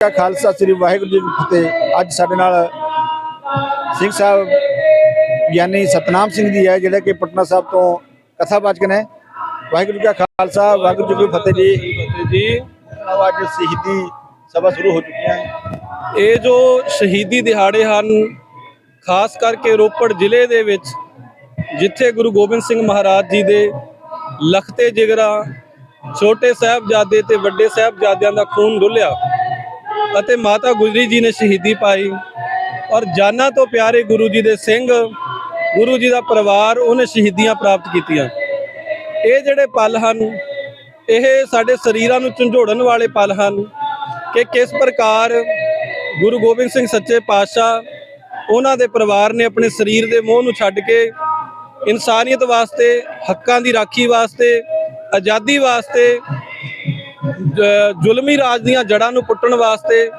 ਕਾ ਖਾਲਸਾ ਸ੍ਰੀ ਵਾਹਿਗੁਰੂ ਜੀ ਕੀ ਫਤਿਹ। ਅੱਜ ਸਾਡੇ ਨਾਲ ਸਿੰਘ ਸਾਹਿਬ ਗਿਆਨੀ ਸਤਨਾਮ ਸਿੰਘ ਜੀ ਹੈ, ਜਿਹੜੇ ਕਿ ਪਟਨਾ ਸਾਹਿਬ ਤੋਂ ਕਥਾ ਕਥਾਵਾਚਕ ਨੇ। ਵਾਹਿਗੁਰੂ ਜੀ ਕਾ ਖਾਲਸਾ, ਵਾਹਿਗੁਰੂ ਜੀ ਕੀ ਫਤਿਹ ਜੀ। ਜੀ ਅੱਜ ਸ਼ਹੀਦੀ ਸਭਾ ਸ਼ੁਰੂ ਹੋ ਚੁੱਕੀ ਹੈ। ਇਹ ਜੋ ਸ਼ਹੀਦੀ ਦਿਹਾੜੇ ਹਨ, ਖਾਸ ਕਰਕੇ ਰੋਪੜ ਜ਼ਿਲ੍ਹੇ ਦੇ ਵਿੱਚ, ਜਿੱਥੇ ਗੁਰੂ ਗੋਬਿੰਦ ਸਿੰਘ ਮਹਾਰਾਜ ਜੀ ਦੇ ਲਖਤੇ ਜਿਗਰਾ, ਛੋਟੇ ਸਾਹਿਬਜ਼ਾਦੇ ਤੇ ਵੱਡੇ ਸਾਹਿਬਜ਼ਾਦਿਆਂ ਦਾ ਖੂਨ ਡੁੱਲਿਆ। ਅਤੇ ਮਾਤਾ ਗੁਜਰੀ ਜੀ ਨੇ ਸ਼ਹੀਦੀ ਪਾਈ। ਔਰ ਜਾਨਾਂ ਤੋਂ ਪਿਆਰੇ ਗੁਰੂ ਜੀ ਦੇ ਸਿੰਘ, ਗੁਰੂ ਜੀ ਦਾ ਪਰਿਵਾਰ, ਉਹਨੇ ਸ਼ਹੀਦੀਆਂ ਪ੍ਰਾਪਤ ਕੀਤੀਆਂ। ਇਹ ਜਿਹੜੇ ਪਲ ਹਨ, ਇਹ ਸਾਡੇ ਸਰੀਰਾਂ ਨੂੰ ਝੰਜੋੜਨ ਵਾਲੇ ਪਲ ਹਨ ਕਿ ਕਿਸ ਪ੍ਰਕਾਰ ਗੁਰੂ ਗੋਬਿੰਦ ਸਿੰਘ ਸੱਚੇ ਪਾਤਸ਼ਾਹ ਉਹਨਾਂ ਦੇ ਪਰਿਵਾਰ ਨੇ ਆਪਣੇ ਸਰੀਰ ਦੇ ਮੋਹ ਨੂੰ ਛੱਡ ਕੇ ਇਨਸਾਨੀਅਤ ਵਾਸਤੇ, ਹੱਕਾਂ ਦੀ ਰਾਖੀ ਵਾਸਤੇ, ਆਜ਼ਾਦੀ ਵਾਸਤੇ ਜ਼ੁਲਮੀ ਰਾਜ ਦੀਆਂ ਜੜ੍ਹਾਂ ਨੂੰ ਪੁੱਟਣ ਵਾਸਤੇ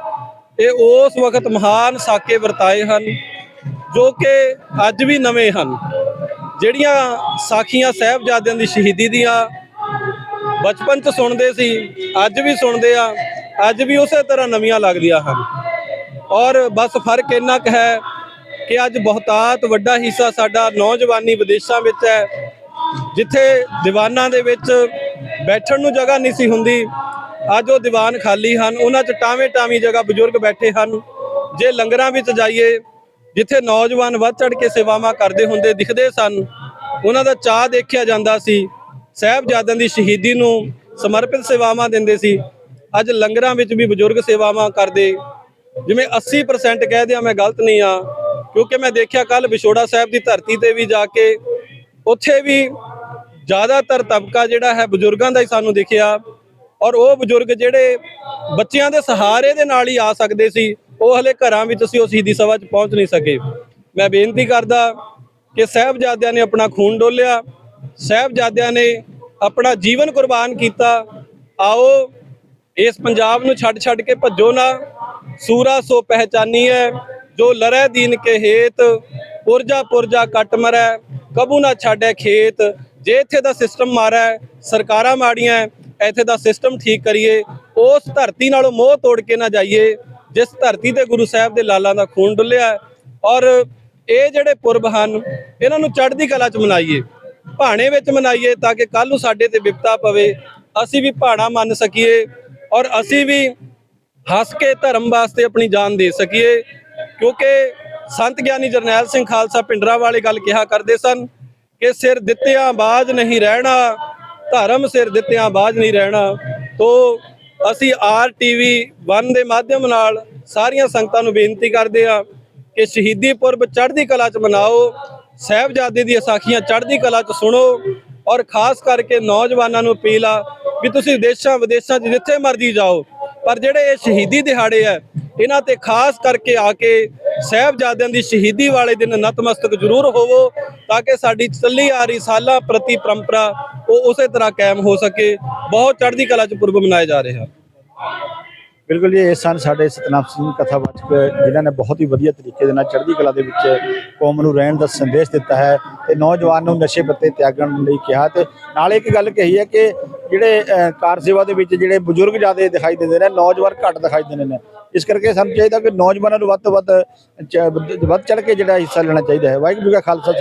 ਇਹ ਉਸ ਵਕਤ ਮਹਾਨ ਸਾਕੇ ਵਰਤਾਏ ਹਨ, ਜੋ ਕਿ ਅੱਜ ਵੀ ਨਵੇਂ ਹਨ। ਜਿਹੜੀਆਂ ਸਾਖੀਆਂ ਸਾਹਿਬਜ਼ਾਦਿਆਂ ਦੀ ਸ਼ਹੀਦੀ ਦੀਆਂ ਬਚਪਨ ਚ ਸੁਣਦੇ ਸੀ, ਅੱਜ ਵੀ ਸੁਣਦੇ ਆ, ਅੱਜ ਵੀ ਉਸੇ ਤਰ੍ਹਾਂ ਨਵੀਆਂ ਲੱਗਦੀਆਂ ਹਨ। ਔਰ ਬਸ ਫ਼ਰਕ ਇੰਨਾ ਕੁ ਹੈ ਕਿ ਅੱਜ ਬਹੁਤਾਤ ਵੱਡਾ ਹਿੱਸਾ ਸਾਡਾ ਨੌਜਵਾਨੀ ਵਿਦੇਸ਼ਾਂ ਵਿੱਚ ਹੈ, ਜਿੱਥੇ ਦੀਵਾਨਾਂ ਦੇ ਵਿੱਚ ਬੈਠਣ ਨੂੰ ਜਗ੍ਹਾ ਨਹੀਂ ਸੀ ਹੁੰਦੀ। ਅੱਜ ਉਹ ਦੀਵਾਨ ਖਾਲੀ ਹਨ। ਉਹਨਾਂ 'ਚ ਟਾਵੇਂ ਟਾਵੀਂ ਜਗ੍ਹਾ ਬਜ਼ੁਰਗ ਬੈਠੇ ਹਨ। ਜੇ ਲੰਗਰਾਂ ਵਿੱਚ ਜਾਈਏ, ਜਿੱਥੇ ਨੌਜਵਾਨ ਵੱਧ ਚੜ ਕੇ ਸੇਵਾਵਾਂ ਕਰਦੇ ਹੁੰਦੇ ਦਿਖਦੇ ਸਨ, ਉਹਨਾਂ ਦਾ ਚਾਹ ਦੇਖਿਆ ਜਾਂਦਾ ਸੀ। ਸਾਹਿਬਜ਼ਾਦਿਆਂ ਦੀ ਸ਼ਹੀਦੀ ਨੂੰ ਸਮਰਪਿਤ ਸੇਵਾਵਾਂ ਦਿੰਦੇ ਸੀ। ਅੱਜ ਲੰਗਰਾਂ ਵਿੱਚ ਵੀ ਬਜ਼ੁਰਗ ਸੇਵਾਵਾਂ ਕਰਦੇ। ਜਿਵੇਂ 80% ਕਹਿ ਦਿਆਂ ਮੈਂ ਗਲਤ ਨਹੀਂ ਆ ਕਿਉਂਕਿ ਮੈਂ ਦੇਖਿਆ ਕੱਲ ਵਿਛੋੜਾ ਸਾਹਿਬ ਦੀ ਧਰਤੀ ਤੇ ਵੀ ਜਾ ਕੇ, ਉੱਥੇ ਵੀ ਜ਼ਿਆਦਾਤਰ ਤਬਕਾ ਜਿਹੜਾ ਹੈ ਬਜ਼ੁਰਗਾਂ ਦਾ ਹੀ ਸਾਨੂੰ ਦਿਖਿਆ ਔਰ ਉਹ ਬਜ਼ੁਰਗ ਜਿਹੜੇ ਬੱਚਿਆਂ ਦੇ ਸਹਾਰੇ ਦੇ ਨਾਲ ਹੀ ਆ ਸਕਦੇ ਸੀ, ਉਹ ਹਲੇ ਘਰਾਂ ਵਿੱਚ ਅਸੀਂ ਉਹ ਸ਼ਹੀਦੀ ਸਭਾ 'ਚ ਪਹੁੰਚ ਨਹੀਂ ਸਕੇ। ਮੈਂ ਬੇਨਤੀ ਕਰਦਾ ਕਿ ਸਾਹਿਬਜ਼ਾਦਿਆਂ ਨੇ ਆਪਣਾ ਖੂਨ ਡੋਲਿਆ, ਸਾਹਿਬਜ਼ਾਦਿਆਂ ਨੇ ਆਪਣਾ ਜੀਵਨ ਕੁਰਬਾਨ ਕੀਤਾ। ਆਓ, ਇਸ ਪੰਜਾਬ ਨੂੰ ਛੱਡ ਛੱਡ ਕੇ ਭੱਜੋ ਨਾ। ਸੂਰਾ ਸੋ ਪਹਿਚਾਨੀ ਹੈ ਜੋ ਲਰੈ ਦੀਨ ਕੇ ਹੇਤ, ਪੁਰਜਾ ਪੁਰਜਾ ਕੱਟ ਮਰੈ, ਕਬੂ ਨਾ ਛਾੜੈ ਖੇਤ। ਜੇ ਇੱਥੇ ਦਾ ਸਿਸਟਮ ਮਾਰਾ ਹੈ, ਸਰਕਾਰਾਂ ਮਾੜੀਆਂ ਇੱਥੇ ਦਾ ਸਿਸਟਮ ਠੀਕ ਕਰੀਏ ਉਸ ਧਰਤੀ ਨਾਲੋਂ ਮੋਹ ਤੋੜ ਕੇ ਨਾ ਜਾਈਏ ਜਿਸ ਧਰਤੀ ਤੇ ਗੁਰੂ ਸਾਹਿਬ ਦੇ ਲਾਲਾਂ ਦਾ ਖੂਨ ਡੁੱਲਿਆ ਔਰ ਇਹ ਜਿਹੜੇ ਪੁਰਬ ਹਨ ਇਹਨਾਂ ਨੂੰ ਚੜ੍ਹਦੀ ਕਲਾ 'ਚ ਮਨਾਈਏ ਭਾਣੇ ਵਿੱਚ ਮਨਾਈਏ ਤਾਂ ਕਿ ਕੱਲ ਨੂੰ ਸਾਡੇ ਤੇ ਵਿਪਤਾ ਪਵੇ ਅਸੀਂ ਵੀ ਭਾਣਾ ਮੰਨ ਸਕੀਏ ਔਰ ਅਸੀਂ ਵੀ ਹੱਸ ਕੇ ਧਰਮ ਵਾਸਤੇ ਆਪਣੀ ਜਾਨ ਦੇ ਸਕੀਏ ਕਿਉਂਕਿ ਸੰਤ ਗਿਆਨੀ ਜਰਨੈਲ ਸਿੰਘ ਖਾਲਸਾ ਪਿੰਡਰਾ ਵਾਲੇ ਗੱਲ ਕਿਹਾ ਕਰਦੇ ਸਨ ਕਿ ਸਿਰ ਦਿੱਤਿਆਂ ਬਾਜ ਨਹੀਂ ਰਹਿਣਾ, ਧਰਮ ਸਿਰ ਦਿੱਤਿਆਂ ਬਾਜ ਨਹੀਂ ਰਹਿਣਾ। ਤੋ ਅਸੀਂ ਆਰ ਟੀਵੀ 1 ਦੇ ਮਾਧਿਅਮ ਨਾਲ ਸਾਰੀਆਂ ਸੰਗਤਾਂ ਨੂੰ ਬੇਨਤੀ ਕਰਦੇ ਆ ਕਿ ਸ਼ਹੀਦੀ ਪੁਰਬ ਚੜ੍ਹਦੀ ਕਲਾ 'ਚ ਮਨਾਓ, ਸਾਹਿਬਜ਼ਾਦੇ ਦੀਆਂ ਸਾਖੀਆਂ ਚੜ੍ਹਦੀ ਕਲਾ 'ਚ ਸੁਣੋ ਔਰ ਖਾਸ ਕਰਕੇ ਨੌਜਵਾਨਾਂ ਨੂੰ ਅਪੀਲ ਆ ਵੀ ਤੁਸੀਂ ਦੇਸ਼ਾਂ ਵਿਦੇਸ਼ਾਂ 'ਚ ਜਿੱਥੇ ਮਰਜ਼ੀ ਜਾਓ, ਪਰ ਜਿਹੜੇ ਇਹ ਸ਼ਹੀਦੀ ਦਿਹਾੜੇ ਆ ਇਹਨਾਂ ਤੇ ਖਾਸ ਕਰਕੇ ਆ ਕੇ ਸਾਹਿਬਜ਼ਾਦਿਆਂ ਦੀ ਸ਼ਹੀਦੀ ਵਾਲੇ ਦਿਨ ਨਤਮਸਤਕ ਜ਼ਰੂਰ ਹੋਵੋ, ਤਾਂ ਕਿ ਸਾਡੀ ਚੱਲੀ ਆ ਰਹੀ ਸਾਲਾਂ ਪ੍ਰਤੀ ਪਰੰਪਰਾ ਉਹ ਉਸੇ ਤਰ੍ਹਾਂ ਕਾਇਮ ਹੋ ਸਕੇ। ਬਹੁਤ ਚੜ੍ਹਦੀ ਕਲਾ 'ਚ ਪੁਰਬ ਮਨਾਇਆ ਜਾ ਰਿਹਾ। ਬਿਲਕੁਲ ਜੀ, ਇਹ ਸਨ ਸਾਡੇ ਸਤਨਾਮ ਸਿੰਘ ਕਥਾਵਾਚਕ, ਜਿਨ੍ਹਾਂ ਨੇ ਬਹੁਤ ਹੀ ਵਧੀਆ ਤਰੀਕੇ ਦੇ ਨਾਲ ਚੜ੍ਹਦੀ ਕਲਾ ਦੇ ਵਿੱਚ ਕੌਮ ਨੂੰ ਰਹਿਣ ਦਾ ਸੰਦੇਸ਼ ਦਿੱਤਾ ਹੈ ਤੇ ਨੌਜਵਾਨ ਨੂੰ ਨਸ਼ੇ ਪੱਤੇ ਤਿਆਗਣ ਲਈ ਕਿਹਾ ਤੇ ਨਾਲ ਇੱਕ ਗੱਲ ਕਹੀ ਹੈ ਕਿ ਜਿਹੜੇ ਕਾਰ ਸੇਵਾ ਦੇ ਵਿੱਚ ਜਿਹੜੇ ਬਜ਼ੁਰਗ ਜ਼ਿਆਦਾ ਦਿਖਾਈ ਦਿੰਦੇ ਨੇ, ਨੌਜਵਾਨ ਘੱਟ ਦਿਖਾਈ ਦਿੰਦੇ ਨੇ। ਇਸ ਕਰਕੇ ਸਾਨੂੰ ਚਾਹੀਦਾ ਕਿ ਨੌਜਵਾਨਾਂ ਨੂੰ ਵੱਧ ਤੋਂ ਵੱਧ ਚ- ਵੱਧ ਚੜ ਕੇ ਜਿਹੜਾ ਹਿੱਸਾ ਲੈਣਾ ਚਾਹੀਦਾ ਹੈ। ਵਾਹਿਗੁਰੂ ਜੀ ਕਾ ਖਾਲਸਾ